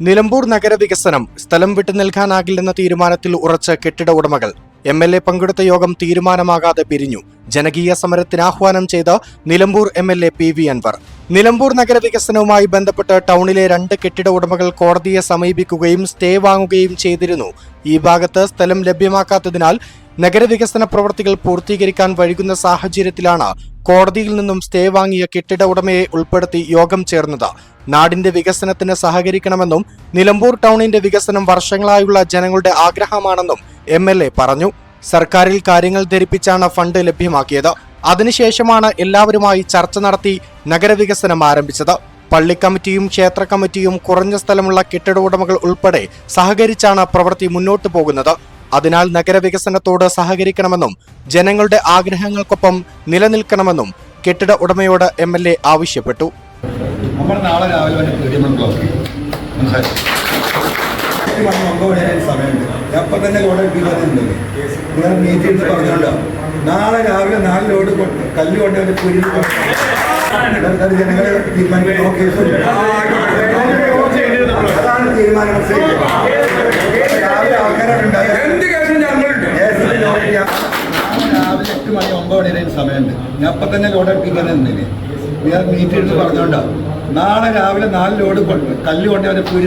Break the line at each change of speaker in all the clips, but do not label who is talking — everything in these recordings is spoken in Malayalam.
നിലമ്പൂർ നഗരവികസനം സ്ഥലം വിട്ടു നൽകാനാകില്ലെന്ന തീരുമാനത്തിൽ ഉറച്ച കെട്ടിട ഉടമകൾ. എം എൽ എ പങ്കെടുത്ത യോഗം തീരുമാനമാകാതെ പിരിഞ്ഞു. ജനകീയ സമരത്തിന് ആഹ്വാനം ചെയ്ത Nilambur M L A P V Anvar. Nilambur നഗരവികസനവുമായി ബന്ധപ്പെട്ട് ടൗണിലെ രണ്ട് കെട്ടിട ഉടമകൾ കോടതിയെ സമീപിക്കുകയും സ്റ്റേ വാങ്ങുകയും ചെയ്തിരുന്നു. ഈ ഭാഗത്ത് സ്ഥലം ലഭ്യമാക്കാത്തതിനാൽ നഗരവികസന പ്രവൃത്തികൾ പൂർത്തീകരിക്കാൻ വൈകുന്ന സാഹചര്യത്തിലാണ് കോടതിയിൽ നിന്നും സ്റ്റേ വാങ്ങിയ കെട്ടിട ഉടമയെ ഉൾപ്പെടുത്തി യോഗം ചേർന്നത്. നാടിന്റെ വികസനത്തിന് സഹകരിക്കണമെന്നും നിലമ്പൂർ ടൗണിന്റെ വികസനം വർഷങ്ങളായുള്ള ജനങ്ങളുടെ ആഗ്രഹമാണെന്നും എം പറഞ്ഞു. സർക്കാരിൽ കാര്യങ്ങൾ ധരിപ്പിച്ചാണ് ഫണ്ട് ലഭ്യമാക്കിയത്. അതിനുശേഷമാണ് എല്ലാവരുമായി ചർച്ച നടത്തി നഗരവികസനം ആരംഭിച്ചത്. പള്ളി കമ്മിറ്റിയും ക്ഷേത്ര കമ്മിറ്റിയും കുറഞ്ഞ സ്ഥലമുള്ള കെട്ടിട ഉടമകൾ ഉൾപ്പെടെ സഹകരിച്ചാണ് പ്രവൃത്തി മുന്നോട്ടു പോകുന്നത്. അതിനാൽ നഗരവികസനത്തോട് സഹകരിക്കണമെന്നും ജനങ്ങളുടെ ആഗ്രഹങ്ങൾക്കൊപ്പം നിലനിൽക്കണമെന്നും കെട്ടിട ഉടമയോട് എം എൽ എ ആവശ്യപ്പെട്ടു.
തന്നെ നാളെ രാവിലെ നാല് ലോഡ് കൊണ്ട് കല്ല് കൊണ്ട് അവന്റെ അത് ജനങ്ങളെ അതാണ് തീരുമാനം രാവിലെ രാവിലെ എട്ട് മണി ഒമ്പത് മണി വരെ സമയമുണ്ട്. ഞാൻ അപ്പം തന്നെ ലോഡ് നിന്നില്ലേ? നിങ്ങൾ മീറ്റ് എടുത്ത് പറഞ്ഞോണ്ടോ. നാളെ രാവിലെ നാല് ലോഡ് കൊണ്ട് കല്ല് കൊണ്ട് അവന്റെ കുരി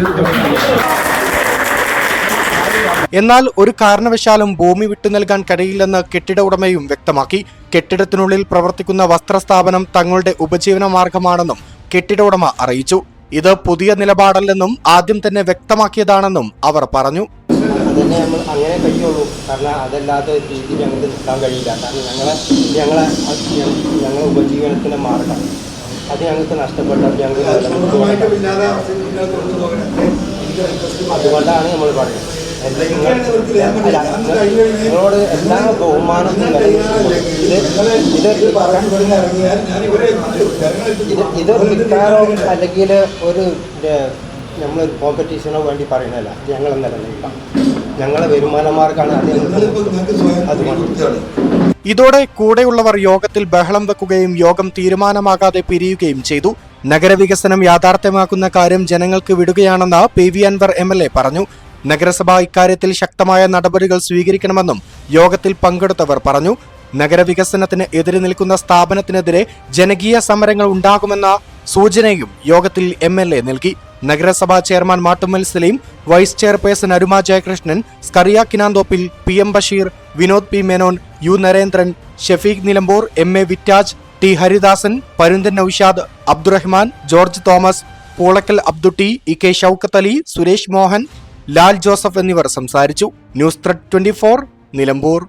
എന്നാൽ ഒരു കാരണവശാലും ഭൂമി വിട്ടു നൽകാൻ കഴിയില്ലെന്ന് കെട്ടിട ഉടമയും വ്യക്തമാക്കി. കെട്ടിടത്തിനുള്ളിൽ പ്രവർത്തിക്കുന്ന വസ്ത്രസ്ഥാപനം തങ്ങളുടെ ഉപജീവന മാർഗമാണെന്നും കെട്ടിട ഉടമ അറിയിച്ചു. ഇത് പുതിയ നിലപാടല്ലെന്നും ആദ്യം തന്നെ വ്യക്തമാക്കിയതാണെന്നും അവർ പറഞ്ഞു.
നമ്മൾ അങ്ങനെ കഴിയുള്ളൂ. കാരണം ഞങ്ങൾക്ക് നിൽക്കാൻ കഴിയില്ല. കാരണം ഞങ്ങളെ ഞങ്ങളെ അത് ഞ- ഞങ്ങളെ ഉപജീവനത്തിന്റെ മാർഗം. അത് ഞങ്ങൾക്ക് നഷ്ടപ്പെട്ട ഞങ്ങൾ അതുകൊണ്ടാണ് നമ്മൾ പറയുന്നത്. നിങ്ങളോട് എല്ലാ ബഹുമാനവും. ഇത് വിൽക്കാനോ അല്ലെങ്കിൽ ഒരു നമ്മൾ കോമ്പറ്റീഷനോ വേണ്ടി പറയുന്നതല്ല ഞങ്ങൾ ഞങ്ങളെ വരുമാനമാർക്കാണ്
ഇതോടെ കൂടെയുള്ളവർ യോഗത്തിൽ ബഹളം വെക്കുകയും യോഗം തീരുമാനമാകാതെ പിരിയുകയും ചെയ്തു നഗരവികസനം യാഥാർത്ഥ്യമാക്കുന്ന കാര്യം ജനങ്ങൾക്ക് വിടുകയാണെന്ന് പി വി അൻവർ എ പറഞ്ഞു നഗരസഭ ഇക്കാര്യത്തിൽ ശക്തമായ നടപടികൾ സ്വീകരിക്കണമെന്നും യോഗത്തിൽ പങ്കെടുത്തവർ പറഞ്ഞു. നഗരവികസനത്തിന് എതിരെ നിൽക്കുന്ന സ്ഥാപനത്തിനെതിരെ ജനകീയ സമരങ്ങൾ ഉണ്ടാകുമെന്ന സൂചനയും യോഗത്തിൽ എം എൽ എ നൽകി. നഗരസഭാ chairman Mattummal Saleem vice chairperson Aruma Jayakrishnan Scaria Kinanthoppil P M Basheer Vinod P Menon U Narendran Shefeeq Nilambur M A Vittaj T Haridasan Parunthan Naushad Abdurahman George Thomas Poolakkal Abdutty E K Shoukath Ali Suresh Mohan Lal Joseph എന്നിവർ സംസാരിച്ചു. News thread twenty Nilambur.